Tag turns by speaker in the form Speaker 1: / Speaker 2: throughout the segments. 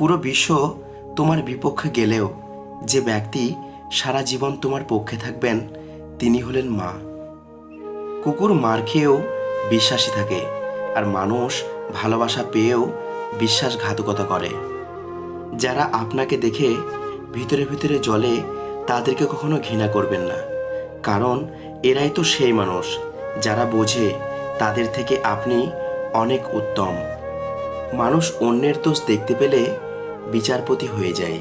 Speaker 1: পুরো বিশ্ব তোমার বিপক্ষে গেলেও যে ব্যক্তি সারা জীবন তোমার পক্ষে থাকবেন, তিনি হলেন মা। কুকুর মার খেয়েও বিশ্বাসী থাকে আর মানুষ ভালোবাসা পেয়েও বিশ্বাসঘাতকতা করে। যারা আপনাকে দেখে ভিতরে ভিতরে জলে তাদেরকে কখনো ঘৃণা করবেন না। কারণ এরাই তো সেই মানুষ যারা বোঝে তাদের থেকে আপনি অনেক উত্তম। মানুষ অন্যের দোষ দেখতে পেলে বিচারপতি হয়ে যায়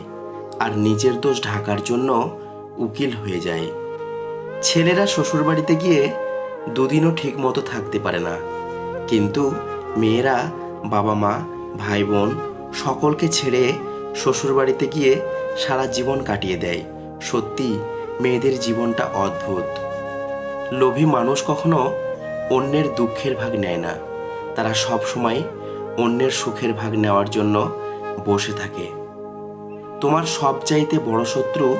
Speaker 1: আর নিজের দোষ ঢাকার জন্য উকিল হয়ে যায়। ছেলেরা শ্বশুরবাড়িতে গিয়ে দুদিনও ঠিক মতো থাকতে পারে না। কিন্তু মেয়েরা বাবা মা, ভাই বোন সকলকে ছেড়ে শ্বশুরবাড়িতে গিয়ে সারা জীবন কাটিয়ে দেয়। সত্যি, মেয়েদের জীবনটা অদ্ভুত। লোভী মানুষ কখনো অন্যের দুঃখের ভাগ নেয় না। তারা সব সময় অন্যের সুখের ভাগ নেওয়ার জন্য বসে থাকে। তোমার সবচাইতে বড় শত্রু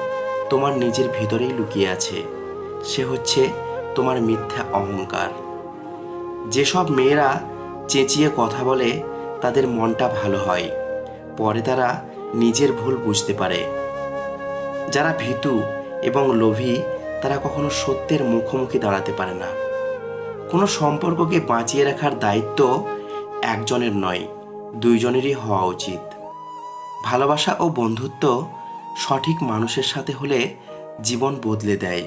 Speaker 1: তোমার নিজের ভিতরেই লুকিয়ে আছে। সে হচ্ছে তোমার মিথ্যা অহংকার। যেসব মেয়েরা চেঁচিয়ে কথা বলে, তাদের মনটা ভালো হয়। পরে তারা নিজের ভুল বুঝতে পারে। যারা ভীতু এবং লোভী, তারা কখনো সত্যের মুখোমুখি দাঁড়াতে পারে না। কোনো সম্পর্ককে বাঁচিয়ে রাখার দায়িত্ব একজনের নয়, দুইজনেরই হওয়া উচিত। ভালোবাসা ও বন্ধুত্ব সঠিক মানুষের সাথে হলে জীবন বদলে দেয়,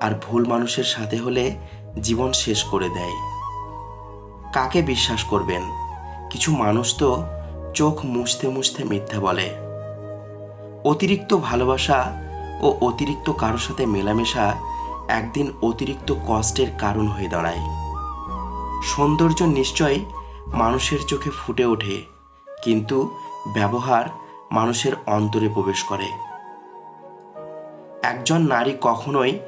Speaker 1: আর ভুল মানুষের সাথে হলে জীবন শেষ করে দেয়। কাকে বিশ্বাস করবেন? কিছু মানুষ তো চোখ মুছতে মুছতে মিথ্যা বলে। অতিরিক্ত ভালোবাসা ও অতিরিক্ত কারোর সাথে মেলামেশা একদিন অতিরিক্ত কষ্টের কারণ হয়ে দাঁড়ায়। সৌন্দর্য নিশ্চয় মানুষের চোখে ফুটে ওঠে, কিন্তু ব্যবহার মানুষের অন্তরে প্রবেশ করে। একজন নারী কখনোই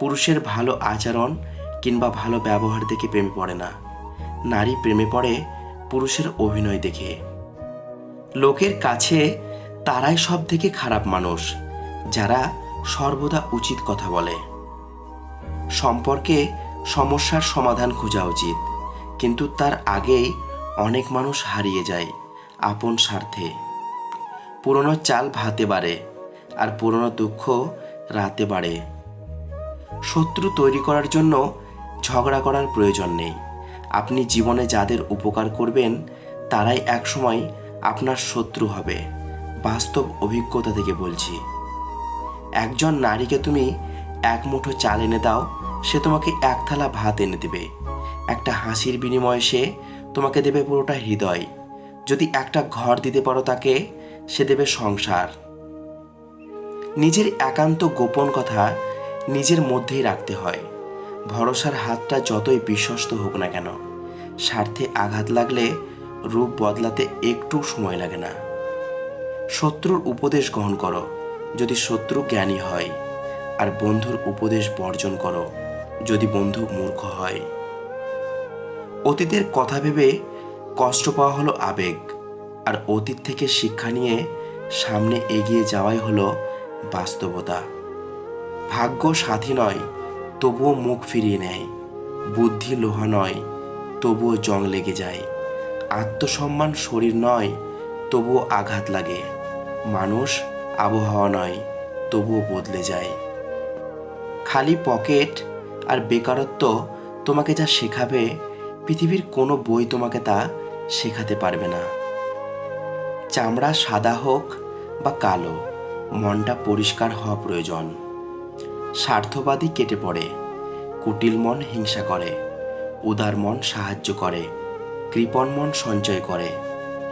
Speaker 1: পুরুষের ভালো আচরণ কিংবা ভালো ব্যবহার দেখে প্রেমে পড়ে না। নারী প্রেমে পড়ে পুরুষের অভিনয় দেখে। লোকের কাছে তারাই সব থেকে খারাপ মানুষ, যারা সর্বদা উচিত কথা বলে। সম্পর্কে সমস্যার সমাধান খোঁজা উচিত, কিন্তু তার আগেই অনেক মানুষ হারিয়ে যায় আপন স্বার্থে। পুরনো চাল ভাতে বাড়ে আর পুরনো দুঃখ রাতে বাড়ে। শত্রু তৈরি করার জন্য ঝগড়া করার প্রয়োজন নেই। আপনি জীবনে যাদের উপকার করবেন, তারাই একসময় আপনার শত্রু হবে, বাস্তব অভিজ্ঞতা থেকে বলছি। একজন নারীকে তুমি এক মুঠো চাল এনে দাও, সে তোমাকে এক থালা ভাত এনে দেবে। একটা হাসির বিনিময়ে সে তোমাকে দেবে পুরোটা হৃদয়। যদি একটা ঘর দিতে পারো তাকে সে দেবে সংসার। নিজের একান্ত গোপন কথা নিজের মধ্যেই রাখতে হয়। ভরসার হাতটা যতই বিশ্বস্ত হোক না কেন, স্বার্থে আঘাত লাগলে রূপ বদলাতে একটু সময় লাগে না। শত্রুর উপদেশ গ্রহণ করো, যদি শত্রু জ্ঞানী হয়, আর বন্ধুর উপদেশ বর্জন করো, যদি বন্ধু মূর্খ হয়। অতীতের কথা ভেবে কষ্ট পাওয়া হলো আবেগ। আর অতীত থেকে শিক্ষা নিয়ে সামনে এগিয়ে যাওয়াই হলো বাস্তবতা। ভাগ্য সাথী নয়, তবুও মুখ ফিরিয়ে নেয়। বুদ্ধি লোহা নয়, তবুও জং লেগে যায়। আত্মসম্মান শরীর নয়, তবুও আঘাত লাগে। মানুষ আবহাওয়া নয়, তবুও বদলে যায়। খালি পকেট আর বেকারত্ব তোমাকে যা শেখাবে, পৃথিবীর কোনো বই তোমাকে তা শেখাতে পারবে না। চামড়া সাদা হোক বা কালো, মনটা পরিষ্কার হওয়া প্রয়োজন। স্বার্থবাদী কেটে পড়ে, কুটিল মন হিংসা করে, উদার মন সাহায্য করে, কৃপণ মন সঞ্চয় করে,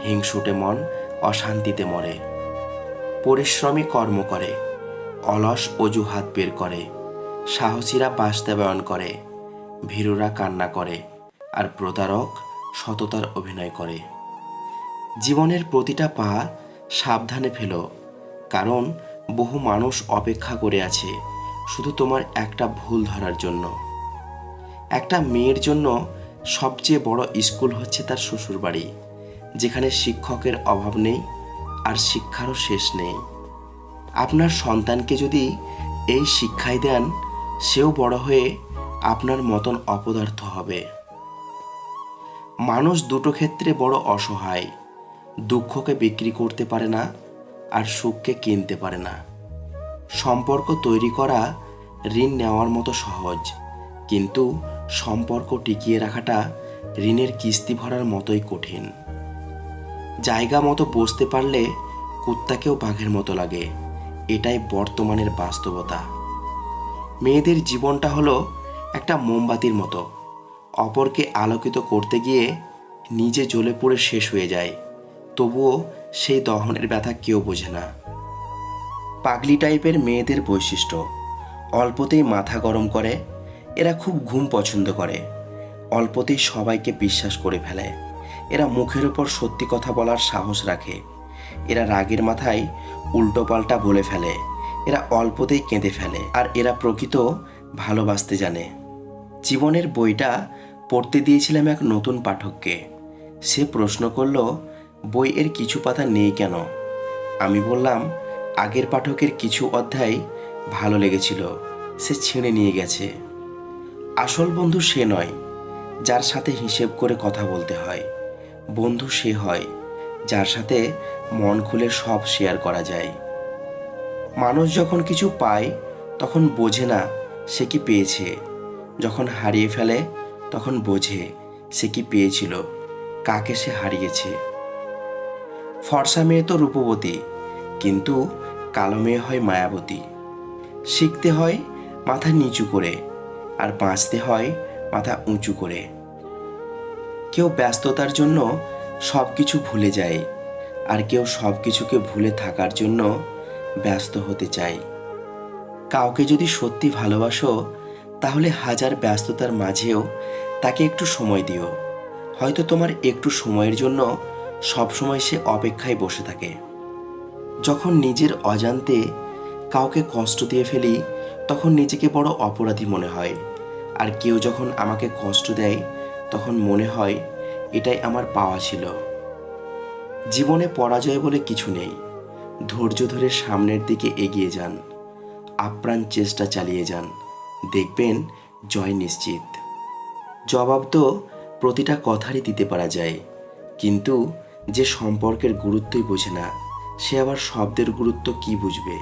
Speaker 1: হিংসুটে মন অশান্তিতে মরে। পরিশ্রমী কর্ম করে, অলস অজুহাত বের করে, সাহসীরা বাস্তবায়ন করে, ভীরুরা কান্না করে, আর প্রতারক সততার অভিনয় করে। জীবনের প্রতিটা পা সাবধানে ফেলো, কারণ বহু মানুষ অপেক্ষা করে আছে শুধু তোমার একটা ভুল ধরার জন্য। একটা মেয়ের জন্য সবচেয়ে বড় স্কুল হচ্ছে তার শ্বশুরবাড়ি, যেখানে শিক্ষকের অভাব নেই আর শিক্ষারও শেষ নেই। আপনার সন্তানকে যদি এই শিক্ষাই দেন, সেও বড় হয়ে আপনার মতন অপদার্থ হবে। মানুষ দুটো ক্ষেত্রে বড় অসহায় দুঃখকে বিক্রি করতে পারে না আর সুখকে কিনতে পারে না। সম্পর্ক তৈরি করা ঋণ নেওয়ার মতো সহজ, কিন্তু সম্পর্ক টিকিয়ে রাখাটা ঋণের কিস্তি ভরার মতোই কঠিন। জায়গা মতো বসতে পারলে কুত্তাকেও বাঘের মতো লাগে, এটাই বর্তমানের বাস্তবতা। মেয়েদের জীবনটা হলো একটা মোমবাতির মতো, অপরকে আলোকিত করতে গিয়ে নিজে জ্বলে পড়ে শেষ হয়ে যায়। তবুও সেই দহনের ব্যথা কেউ বোঝে না। পাগলি টাইপের মেয়েদের বৈশিষ্ট্য, অল্পতেই মাথা গরম করে, এরা খুব ঘুম পছন্দ করে, অল্পতেই সবাইকে বিশ্বাস করে ফেলে, এরা মুখের ওপর সত্যি কথা বলার সাহস রাখে, এরা রাগের মাথায় উল্টোপাল্টা বলে ফেলে, এরা অল্পতেই কেঁদে ফেলে, আর এরা প্রকৃত ভালোবাসতে জানে। জীবনের বইটা পড়তে দিয়েছিলাম এক নতুন পাঠককে, সে প্রশ্ন করল বইয়ের কিছু পাতা নেই কেন? আমি বললাম, আগের পাঠকের কিছু অধ্যায় ভালো লেগেছিল, সে ছিঁড়ে নিয়ে গেছে। আসল বন্ধু সে নয়, যার সাথে হিসেব করে কথা বলতে হয়। বন্ধু সে হয়, যার সাথে মন খুলে সব শেয়ার করা যায়। মানুষ যখন কিছু পায়, তখন বোঝে না সে কি পেয়েছে। যখন হারিয়ে ফেলে, তখন বোঝে সে কি পেয়েছিল, কাকে সে হারিয়েছে। ফর্সা মেয়ে তো রূপবতী, কিন্তু কালো মেয়ে হয় মায়াবতী। শিখতে হয় মাথা নিচু করে আর বাঁচতে হয় মাথা উঁচু করে। কেউ ব্যস্ততার জন্য সব কিছু ভুলে যায় আর কেউ সব কিছুকে ভুলে থাকার জন্য ব্যস্ত হতে চায়। কাউকে যদি সত্যি ভালোবাসো, তাহলে হাজার ব্যস্ততার মাঝেও তাকে একটু সময় দিও। হয়তো তোমার একটু সময়ের জন্য সবসময় সে অপেক্ষায় বসে থাকে। যখন নিজের অজান্তে কাউকে কষ্ট দিয়ে ফেলি, তখন নিজেকে বড় অপরাধী মনে হয়। আর কেউ যখন আমাকে কষ্ট দেয়, তখন মনে হয় এটাই আমার পাওয়া ছিল। জীবনে পরাজয় বলে কিছু নেই। ধৈর্য ধরে সামনের দিকে এগিয়ে যান। আপ্রাণ চেষ্টা চালিয়ে যান। দেখবেন জয় নিশ্চিত। জবাব তো প্রতিটা কথারই দিতে পারা যায়। কিন্তু যে সম্পর্কের গুরুত্বই বোঝে না, সে আবার শব্দের গুরুত্ব কি বুঝবে?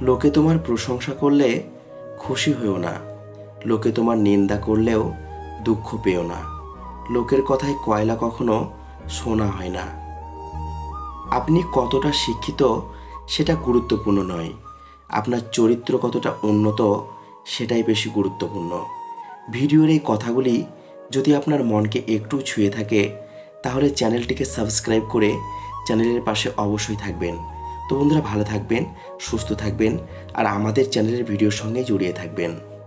Speaker 1: লোকে তোমার প্রশংসা করলে খুশি হয়েও না, লোকে তোমার নিন্দা করলেও দুঃখ পেও না, লোকের কথায় কয়লা কখনো শোনা হয় না। আপনি কতটা শিক্ষিত সেটা গুরুত্বপূর্ণ নয়, আপনার চরিত্র কতটা উন্নত সেটাই বেশি গুরুত্বপূর্ণ। ভিডিওর এই কথাগুলি যদি আপনার মনকে একটু ছুঁয়ে থাকে তাহলে চ্যানেলটিকে সাবস্ক্রাইব করে চ্যানেলের পাশে অবশ্যই থাকবেন। তো বন্ধুরা, ভালো থাকবেন, সুস্থ থাকবেন, আর আমাদের চ্যানেলের ভিডিওর সঙ্গে জড়িয়ে থাকবেন।